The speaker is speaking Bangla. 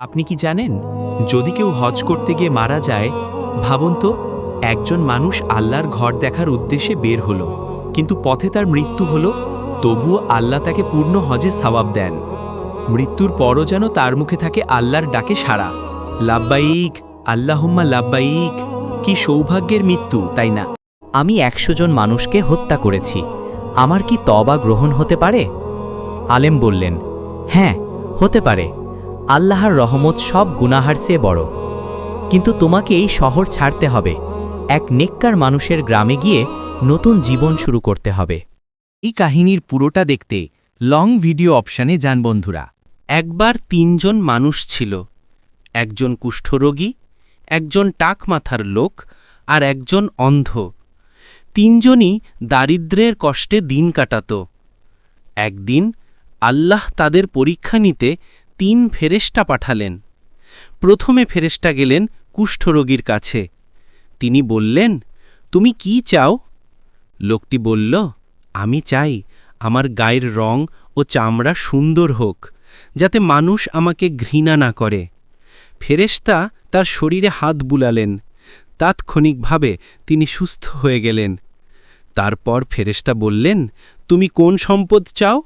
আপনি কি জানেন, যদি কেউ হজ করতে গিয়ে মারা যায়, ভাবুন তো, একজন মানুষ আল্লাহর ঘর দেখার উদ্দেশ্যে বের হলো, কিন্তু পথে তার মৃত্যু হলো, তবুও আল্লাহ তাকে পূর্ণ হজে সওয়াব দেন। মৃত্যুর পরও যেন তার মুখে থাকে আল্লাহর ডাকে সাড়া। লাব্বাইক আল্লাহুম্মা লাব্বাইক কি সৌভাগ্যের মৃত্যু, তাই না? আমি একশো জন মানুষকে হত্যা করেছি, আমার কি তবা গ্রহণ হতে পারে? আলেম বললেন হ্যাঁ হতে পারে। আল্লাহর রহমত সব গুনাহার চেয়ে বড়। কিন্তু তোমাকে এই শহর ছাড়তে হবে। এক নেককার মানুষের গ্রামে গিয়ে নতুন জীবন শুরু করতে হবে। এই কাহিনীর পুরোটা দেখতে লং ভিডিও অপশানে যান বন্ধুরা। একবার তিনজন মানুষ ছিল। একজন কুষ্ঠরোগী, একজন টাক মাথার লোক আর একজন অন্ধ। তিনজনই দারিদ্র্যের কষ্টে দিন কাটাত। একদিন আল্লাহ তাদের পরীক্ষা নিতে তিন ফেরেস্টা পাঠালেন। প্রথমে ফেরেস্টা গেলেন কুষ্ঠরোগীর কাছে। তিনি বললেন, তুমি কি চাও? লোকটি বলল, আমি চাই আমার গায়ের রং ও চামড়া সুন্দর হোক, যাতে মানুষ আমাকে ঘৃণা না করে। ফেরেশতা তার শরীরে হাত বুলালেন। তাৎক্ষণিকভাবে তিনি সুস্থ হয়ে গেলেন। তারপর ফেরেশতা বললেন, তুমি কোন সম্পদ চাও?